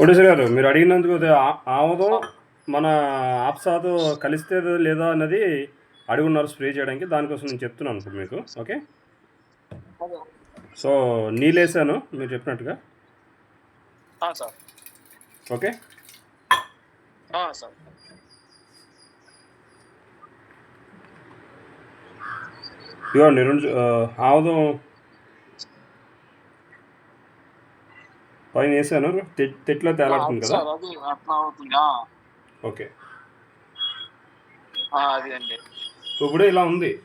కోటేశ్వర గారు మీరు అడిగినందుకు ఆముదం మన ఆప్సాతో కలిస్తే లేదా అన్నది అడుగున్నారు స్ప్రే చేయడానికి. దానికోసం నేను చెప్తున్నాను మీకు ఓకే? సో నీళ్ళు వేసాను మీరు చెప్పినట్టుగా. ఓకే? సార్. ఇవ్వండి రెండు ఆముదం పైన వేసాను. తెట్లో తేలాడుతుంది కదా? అట్లా అవుతుంది. ఓకే. అది అండి. ఇప్పుడు ఇలా ఉంది.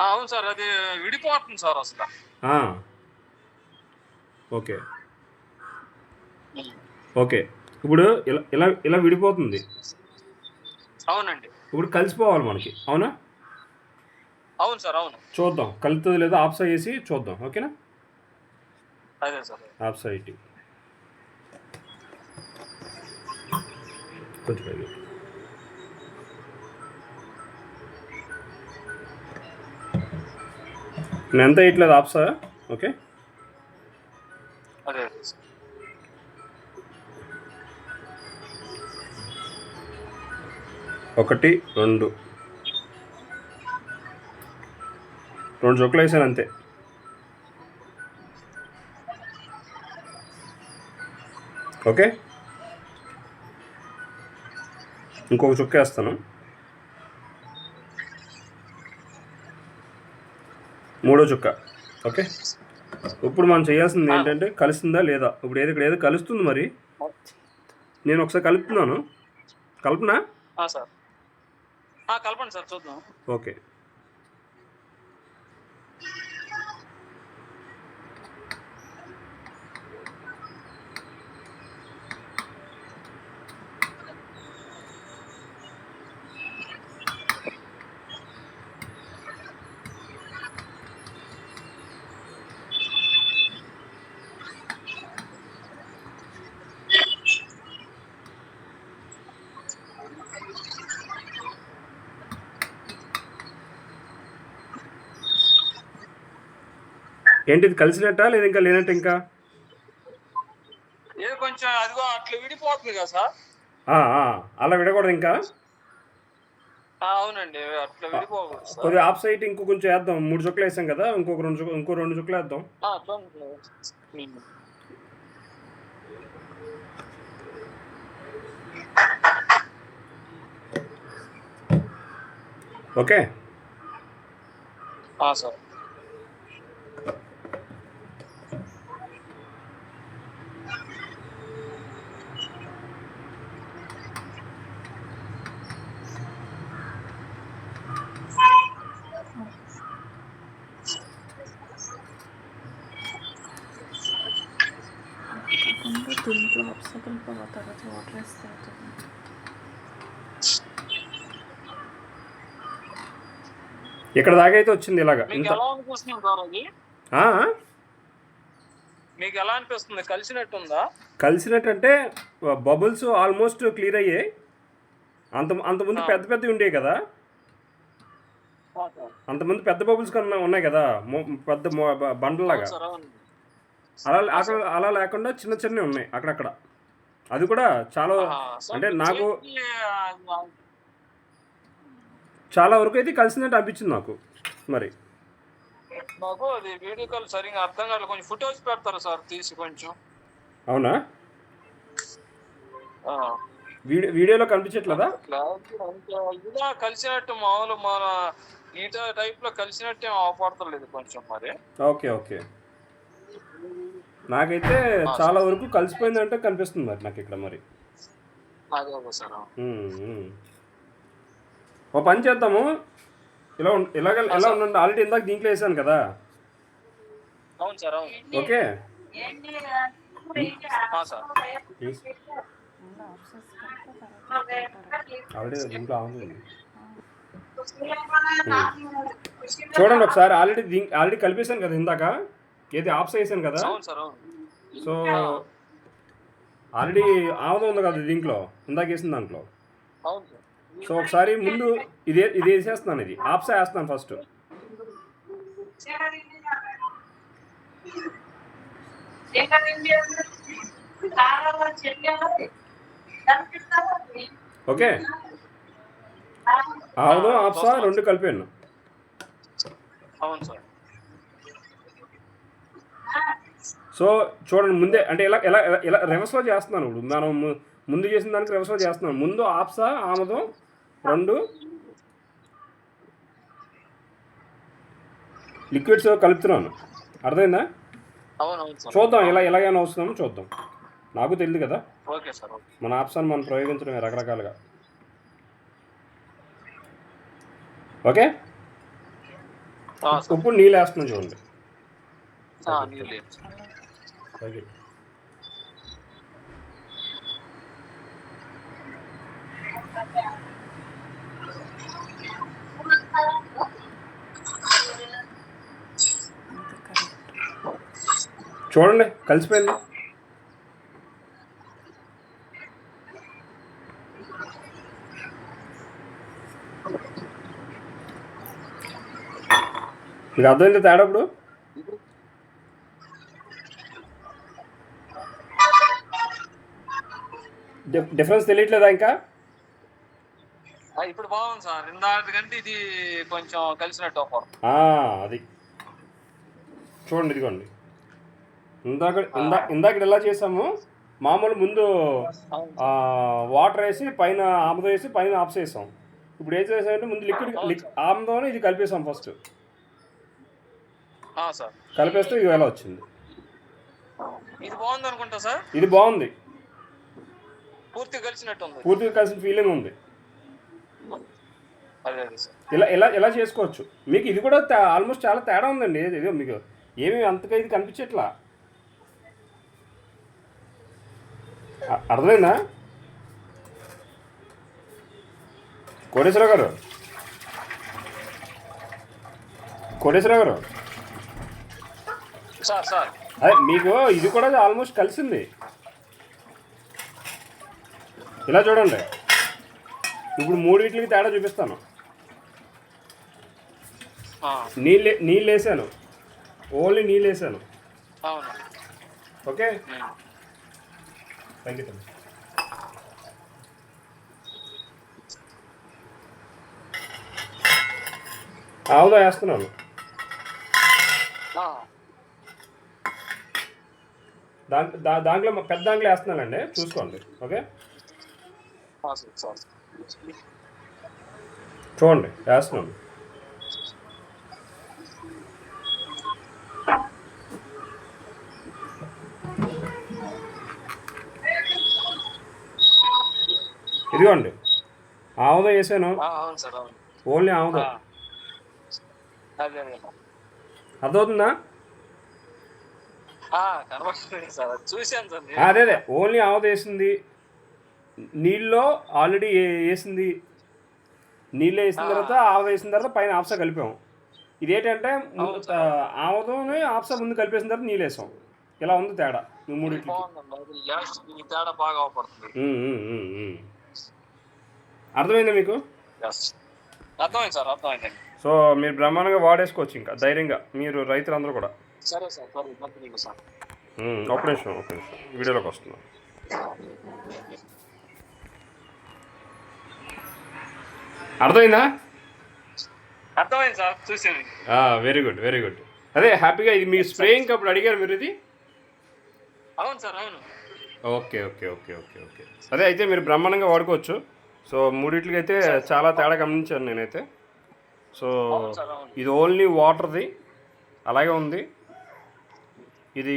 అవును సార్ అది విడిపోతుంది సార్ అసలు. ఓకే. ఓకే. ఇప్పుడు ఇలా ఇలా ఇలా విడిపోతుంది. అవునండి. ఇప్పుడు కలిసిపోవాలి మనకి. అవునా? అవును సార్ అవును. చూద్దాం. కలుతుంది లేదా ఆప్సా వేసి చూద్దాం. ఓకేనా? అదే సార్. ఇటీ కొంచెం. నేను ఎంత ఓకే. అదే అదే సార్. ఒకటి రెండు. రెండు చుక్కలు వేసాను అంతే. ఓకే? ఇంకొక చుక్క వేస్తాను. మూడో చుక్క. ఓకే? ఇప్పుడు మనం చేయాల్సింది ఏంటంటే కలుస్తుందా లేదా? ఇప్పుడు ఏది ఇక్కడ ఏదో కలుస్తుంది మరి? నేను ఒకసారి కలుపుతున్నాను. కలుపునా? కలపండి సార్ చూద్దాం. ఓకే. ఏంటి ఇది కలిసినట్టా లేదా ఇంకా లేనట్టు ఇంకా? ఏ కొంచెం అదిగో అట్లా విడిపోతుంది కదా సార్. అలా విడకూడదు ఇంకా? అవునండి అట్లా విడిపోకూడదు కొద్దిగా ఆఫ్ సైట్ ఇంకో కొంచెం వేద్దాం. మూడు చుక్కలు వేసాం కదా ఇంకొక రెండు చుక్క- ఇంకో రెండు చుక్కలు వేద్దాం. ఓకే? సార్. దీంట్లో అప్సకల్ తర్వాత వాటర్ వేస్తే అవుతుంది ఇక్కడ దాకా అయితే వచ్చింది ఇలాగా? మీకు ఎలా అనిపిస్తుంది సార్ అది ఆ, మీకు ఎలా అనిపిస్తుంది? కలిసినట్టుందా? కలిసినట్టు అంటే బబుల్స్ ఆల్మోస్ట్ క్లియర్ అయ్యాయి. అంత అంతకుముందు పెద్ద పెద్దవి ఉండేవి కదా. అంతకుముందు పెద్ద బబుల్స్ కన్నా ఉన్నాయి కదా. పెద్ద బండ్లాగా అలా అలా లేకుండా చిన్న చిన్నవి ఉన్నాయి అక్కడక్కడ. అది కూడా చాలా అంటే నాకు చాలా వరకు అయితే కలిసిందంటే అనిపించింది నాకు మరి. నాకు అది వీడియో కాల్ సరిగా అర్థం కాలేదు. కొంచెం ఫుటేజ్ పెడతారా సార్ తీసి కొంచెం? అవునా. వీడియో వీడియోలో కనిపించట్లేదా? ఇదిగా కలిసినట్టు మామూలు మన ఈ టైప్లో కలిసినట్టు ఏం అవపడతలేదు కొంచెం మరి. Okay okay. నాకైతే చాలా వరకు కలిసిపోయిందంటే కనిపిస్తుంది మరి నాకు ఇక్కడ మరి. ఓ పని చేద్దాము. ఇలా ఉం- ఇలాగ ఎలా ఉండండి. ఆల్రెడీ ఇందాక దీంట్లో వేసాను కదా. అవును సార్ అవును. ఓకే. ఆల్రెడీ దీంట్లో చూడండి ఒకసారి. ఆల్రెడీ ఆల్రెడీ కలిపేశాను కదా ఇందాక. ఏది ఆఫ్ వేసాను కదా? సో ఆల్రెడీ ఆముదం ఉంది కదా దీంట్లో? ఇందాక వేసిన దాంట్లో? సో ఒకసారి ముందు ఇదే ఇది వేసేస్తున్నాను ఇది. ఆప్సా వేస్తాను ఫస్ట్. ఓకే. ఆముదం ఆప్సా రెండు కలిపాను అవును సార్. సో చూడండి ముందే అంటే ఇలా ఇలా ఇలా- రివర్స్లో చేస్తున్నాను ఇప్పుడు. మనం ముందు చేసిన దానికి రివర్స్లో చేస్తున్నాను. ముందు ఆప్సా ఆముదం రెండు. లిక్విడ్స్ కలుపుతున్నాను. అర్థమైందా? చూద్దాం ఇలా ఎలాగైనా వస్తుందో చూద్దాం. నాకు తెలియదు కదా. మన ఆప్షన్ మనం ప్రయోగించడమే రకరకాలుగా. ఓకే? ఇప్పుడు నీళ్ళు వేస్తున్నాం చూడండి. ఆ, నీళ్ళు లేదు సార్. ఓకే అంత కరెక్ట్ చూడండి కలిసిపోయింది మీకు అర్థమైంది తేడా ఇప్పుడు డిఫరెన్స్ తెలియట్లేదా ఇంకా? ఇప్పుడు బాగుంది సార్. ఇందాటి కంటే ఇది కొంచెం కలిసినట్టు అది. చూడండి ఇదిగోండి. ఇందాక ఇందా ఇందాక ఎలా చేసాము? మామూలు ముందు వాటర్ వేసి పైన ఆముదం వేసి పైన ఆప్స్ వేసాం. ఇప్పుడు ఏం చేసామంటే ముందు లిక్విడ్ లిక్ ఆముదం ఇది కలిపేసాం ఫస్ట్. కలిపేస్తే ఇది ఎలా వచ్చింది? ఇది బాగుంది అనుకుంటా సార్. ఇది బాగుంది. పూర్తిగా కలిసినట్టు ఉంది పూర్తిగా కలిసిన ఫీలింగ్ ఉంది. ఇలా ఇలా ఇలా చేసుకోవచ్చు. మీకు ఇది కూడా ఆల్మోస్ట్ చాలా తేడా ఉందండి. ఇది మీకు ఏమి అంతగా ఇది కనిపించట్లా. అర్థమైందా? కోటేశ్వరరావు గారు. కోటేశ్వరరావు గారు. Sir sir. అదే మీకు ఇది కూడా ఆల్మోస్ట్ కలిసింది. ఇలా చూడండి. ఇప్పుడు మూడింటికి తేడా చూపిస్తాను. నీళ్ళు నీళ్ళు వేసాను ఓన్లీ నీళ్ళు వేసాను ఓకే. థ్యాంక్ యూ ఆవుదా వేస్తున్నాను. దాంట్లో పెద్ద దాంట్లో వేస్తున్నానండి. చూసుకోండి. ఓకే? చూడండి వేస్తున్నాను ఇదిగోండి ఆవుదా వేసాను. ఆ, అవును సార్ అవును. ఓన్లీ ఆ. ఆవుదా అదే అదే. అర్థమవుతుందా. అదే అదే ఓన్లీ ఆవుద వేసింది. నీళ్ళలో ఆల్రెడీ వేసింది నీళ్ళు వేసిన తర్వాత ఆవుద వేసిన తర్వాత పైన ఆప్సా కలిపాము. ఇదేంటంటే ముందు ఆవుదని ఆప్సా ముందు కలిపేసిన తర్వాత నీళ్ళు వేసాం ఇలా ఉంది తేడా? మూడింటికి తేడా బాగా. అర్థమైందా మీకు. అర్థమైంది సార్ అర్థమైంది. సో మీరు బ్రహ్మాండంగా వాడేసుకోవచ్చు ఇంకా ధైర్యంగా. మీరు రైతులందరూ కూడా. సరే సార్ సరే ఒక్క నిమిషం ఒక్క నిమిషం. వీడియోలోకి వస్తున్నాం. అర్థమైందా? అర్థమైంది సార్ చూసాను వెరీ గుడ్ వెరీ గుడ్ అదే హ్యాపీగా ఇది మీ స్ప్రేయింగ్ అప్పుడు అడిగారు మీరు ఇది? అవును సార్ అవును. Okay okay okay okay okay. అదే అయితే మీరు బ్రహ్మాండంగా వాడుకోవచ్చు. సో మూడిట్లకి అయితే చాలా తేడా గమనించాను నేనైతే. సో ఇది ఓన్లీ వాటర్ది అలాగే ఉంది. ఇది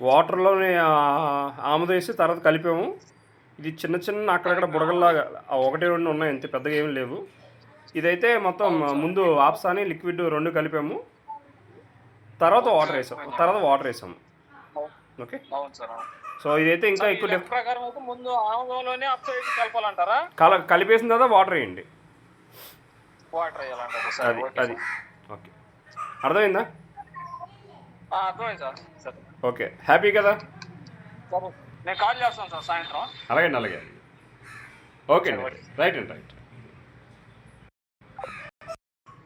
వాటర్లోనే ఆముద వేసి తర్వాత కలిపాము. ఇది చిన్న చిన్న అక్కడక్కడ బుడగల్లాగా ఒకటి రెండు ఉన్నాయి అంతే పెద్దగా ఏమీ లేవు. ఇదైతే మొత్తం ముందు ఆప్సాని లిక్విడ్ రెండు కలిపాము. తర్వాత వాటర్ వేసాం. తర్వాత వాటర్ వేసాము ఓకే? సో ఇదైతే ఇంకా ఎక్కువ లెక్క ప్రకారం అయితే ముందు ఆముదంలోనే అప్సైడ్ కలపాలంటారా? కల కలిపేసిన తర్వాత వాటర్ వేయండి. వాటర్ వేయాలంటారా సార్? అది ఓకే అది. ఓకే. అర్థమైందా? సార్. ఓకే. హ్యాపీ కదా? సరే. నేను కాల్ చేస్తాను సార్ సాయంత్రం. అలాగే అలాగే. ఓకే అండి. రైట్ అండి రైట్.